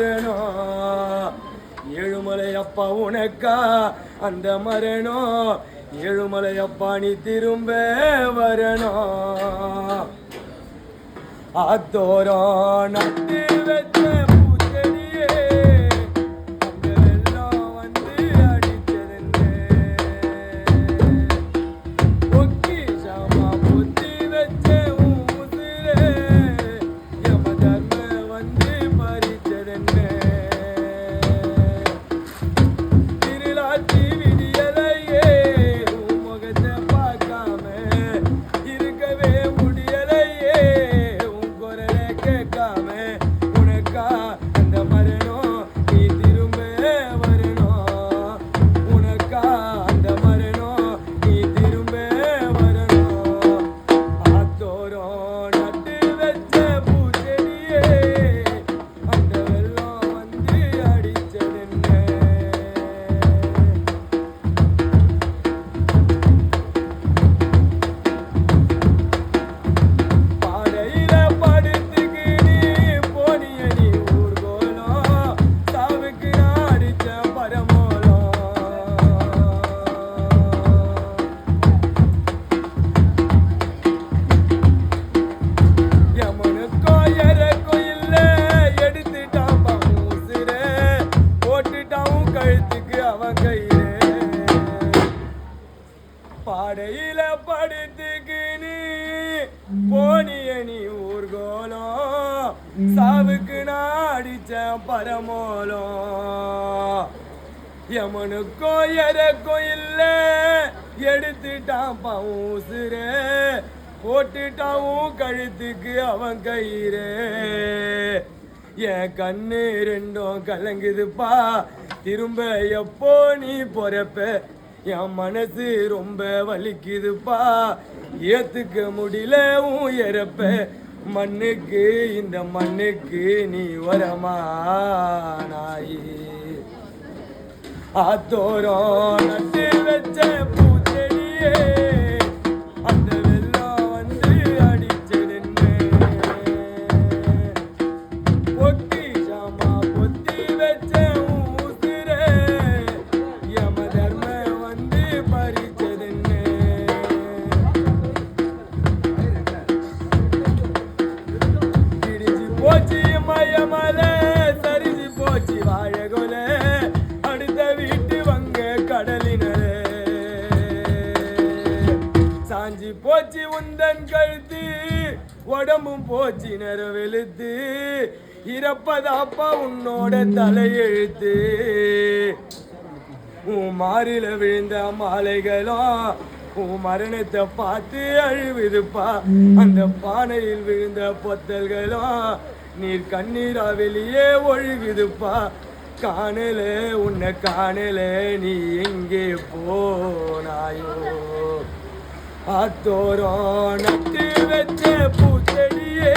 மரணம் ஏழுமலை அப்பா உனக்கா? அந்த மரணம் ஏழுமலை அப்பா நீ திரும்ப வரணும். அத்தோரம் நட்டு வச்ச பாடையில படுத்துக்கு நீ போனிய நீ ஊர்கோலம் சாவுக்கு நான் அடிச்ச பரமோலம் எமனுக்கோ எறக்கோ இல்ல. எடுத்துட்டான் பவுசுரே போட்டுட்டாவும் கழுத்துக்கு அவன் கயிறே. என் கண்ணு ரெண்டும் கலங்குதுப்பா. திரும்ப எப்போ நீ பொறப்ப? என் மனசு ரொம்ப வலிக்குதுப்பா. ஏத்துக்க முடியல உன் இறப்ப. மண்ணுக்கு இந்த மண்ணுக்கு நீ வரமானாயி. ஆத்தோரோ ஆத்தோரம் நட்டு வச்ச வாழகொல அடுத்த வீட்டு வங்க கடலினரே. சாஞ்சி போச்சு உந்தன் கழுத்து உடம்பும் போச்சு நிற இறப்பதாப்பா உன்னோட தலையெழுத்து. உன் மாறில விழுந்த மாலைகளும் உன் மரணத்தை பார்த்து அழுவுதுப்பா அந்த பானையில் விழுந்த பொத்தல்களும் நீர் கண்ணீரா வெளியே ஒழுகுதுப்பா. காணல உன்னை காணல நீ எங்கே போனாயோ? ஆத்தோரம் நட்டு வச்ச பூச்செடியே.